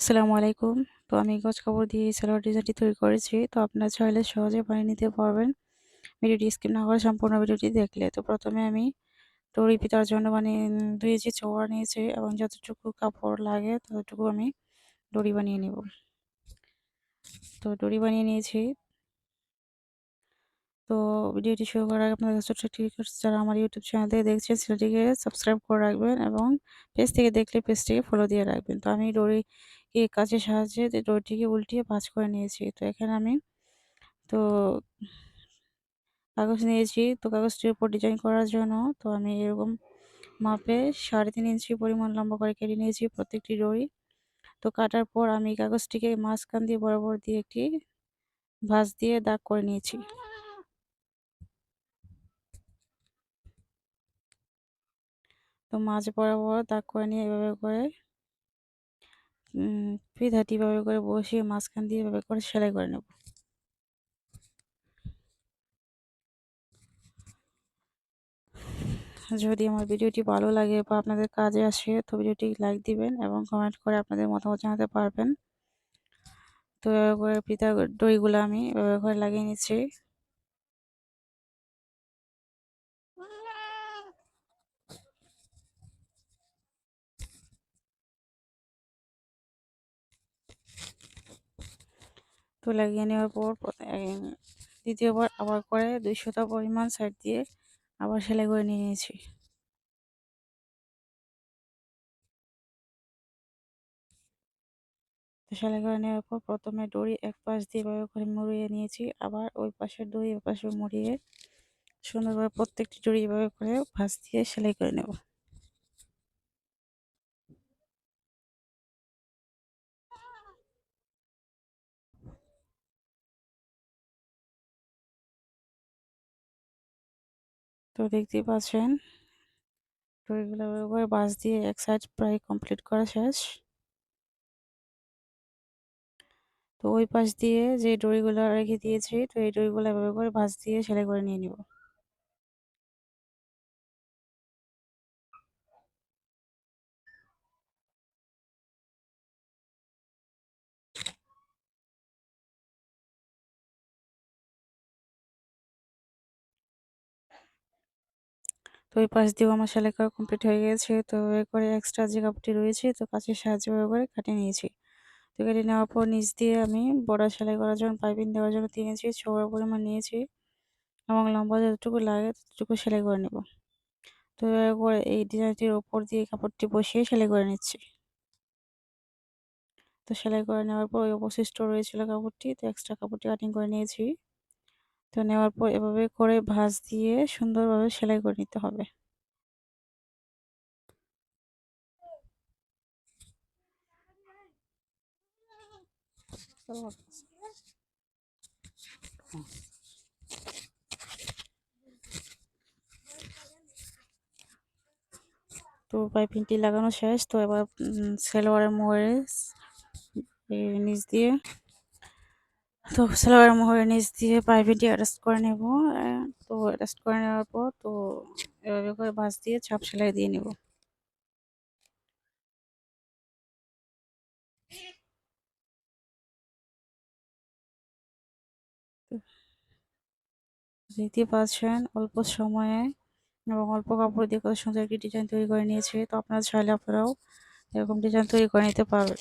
আসসালামু আলাইকুম। তো আমি গজ কাপড় দিয়ে সালোয়ার ডিজাইনটি তৈরি করেছি। তো আপনারা চাইলে সহজে বানিয়ে নিতে পারবেন। ভিডিওটি স্কিপ না করে সম্পূর্ণ ভিডিওটি দেখলে। তো প্রথমে আমি দড়ি পিতার জন্য বানিয়ে ধুয়েছি চৌড়া নিয়েছি এবং যতটুকু কাপড় লাগে ততটুকু আমি দড়ি বানিয়ে নেব। তো দড়ি বানিয়ে নিয়েছি। তো ভিডিওটি শুরু করার আগে আপনাদের কাছে যারা আমার ইউটিউব চ্যানেল থেকে দেখছেন সেটিকে সাবস্ক্রাইব করে রাখবেন এবং পেজ থেকে দেখলে পেজটিকে ফলো দিয়ে রাখবেন। তো আমি দড়ি এই কাজের সাহায্যে দড়িটিকে উল্টিয়ে ভাঁজ করে নিয়েছি। তো এখানে আমি তো কাগজ নিয়েছি। তো কাগজটির উপর ডিজাইন করার জন্য তো আমি এরকম মাপে সাড়ে তিন ইঞ্চি পরিমাণ লম্বা করে কেটে নিয়েছি প্রত্যেকটি দড়ি তো কাটার পর আমি কাগজটিকে মাঝখান দিয়ে বরাবর দিয়ে একটি ভাঁজ দিয়ে দাগ করে নিয়েছি। তো মাঝ বরাবর দাগ করে নিয়ে এভাবে করে পিধাটি এভাবে করে বসিয়ে মাঝখান দিয়ে এভাবে করে সেলাই করে নেব। যদি আমার ভিডিওটি ভালো লাগে বা আপনাদের কাজে আসে, তো ভিডিওটি লাইক দিবেন এবং কমেন্ট করে আপনাদের মতামত জানাতে পারবেন। তো এভাবে করে পিতা দইগুলো আমি এভাবে করে লাগিয়ে নিচ্ছি। তো লাগিয়ে নেওয়ার পর দ্বিতীয়বার আবার করে দুইশোটা পরিমাণ সাইড দিয়ে আবার সেলাই করে নিয়ে নিয়েছি। সেলাই করে নেওয়ার পর প্রথমে দড়ি এক পাশ দিয়ে এভাবে করে মুড়িয়ে নিয়েছি। আবার ওই পাশের দড়ি ওই পাশে মুড়িয়ে সুন্দরভাবে প্রত্যেকটি দড়ি এভাবে করে ভাঁজ দিয়ে সেলাই করে নেব। তো দেখতেই পাচ্ছেন। দড়িগুলো করে বাস দিয়ে এক সাইড প্রায় কমপ্লিট করা শেষ। তো ওই পাশ দিয়ে যে দড়িগুলো রেখে দিয়েছি, তো এই দড়িগুলো এভাবে করে ভাঁজ দিয়ে সেলাই করে নিয়ে নিব। তো ওই পাশ দিয়েও আমার সেলাই করা কমপ্লিট হয়ে গেছে। তো এরপরে এক্সট্রা যে কাপড়টি রয়েছে, তো কাছের সাহায্যে করে কাটিয়ে নিয়েছি। তো কেটে নেওয়ার পর নিচ দিয়ে আমি বড় সেলাই করার জন্য পাইপিং দেওয়ার জন্য তিন ইঞ্চি চৌড়া পরিমাণ নিয়েছি এবং লম্বা যতটুকু লাগে ততটুকু সেলাই করে নেব। তো করে এই ডিজাইনটির ওপর দিয়ে কাপড়টি বসিয়ে সেলাই করে নিচ্ছি। তো সেলাই করে নেওয়ার পর ওই অবশিষ্ট রয়েছিল কাপড়টি, তো এক্সট্রা কাপড়টি কাটিং করে নিয়েছি। তো নেওয়ার পর এভাবে করে ভাঁজ দিয়ে সুন্দরভাবে সেলাই করে নিতে হবে। তো পাইপিংটি লাগানো শেষ, তো এবার সেলোয়ারের মোড়ে নিচ দিয়ে তো সালোয়ার মোহরের নিচ দিয়ে পাইপিংটি অ্যাডজাস্ট করে নেব তো অ্যাডজাস্ট করে নেওয়ার পর তো এভাবে করে বাস দিয়ে চাপ সেলাই দিয়ে নেব। দেখতে পাচ্ছেন অল্প সময়ে এবং অল্প কাপড় দিয়ে কত সুন্দর একটি ডিজাইন তৈরি করে নিয়েছে, তো আপনারা চাইলে আপনারাও এরকম ডিজাইন তৈরি করে নিতে পারবেন।